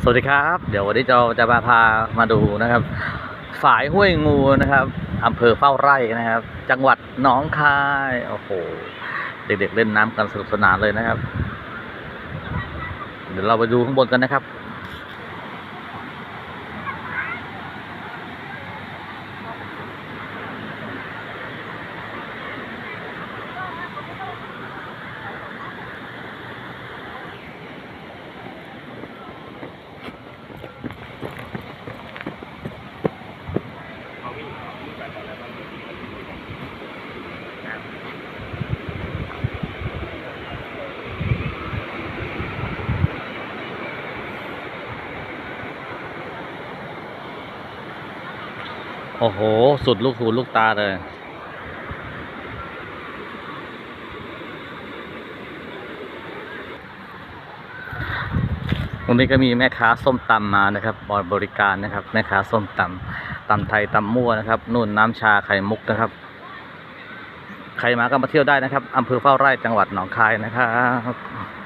สวัสดีครับ เดี๋ยววันนี้เราจะมาพามาดูนะครับ ฝายห้วยงูนะครับอำเภอเฝ้าไร่นะครับ จังหวัดหนองคายโอ้โหเด็กๆเล่นน้ำกันสนุกสนานเลยนะครับ เดี๋ยวเราไปดูข้างบนกันนะครับ โอ้โห สุดลูกหูลูกตาเลยวันนี้ก็มีแม่ค้าส้มตำมานะครับบริการนะครับ แม่ค้าส้มตำตำไทยตำมั่วนะครับนู่นน้ำชาไข่มุกนะครับ ใครมาก็มาเที่ยวได้นะครับอำเภอเฝ้าไร่จังหวัดหนองคายนะครับ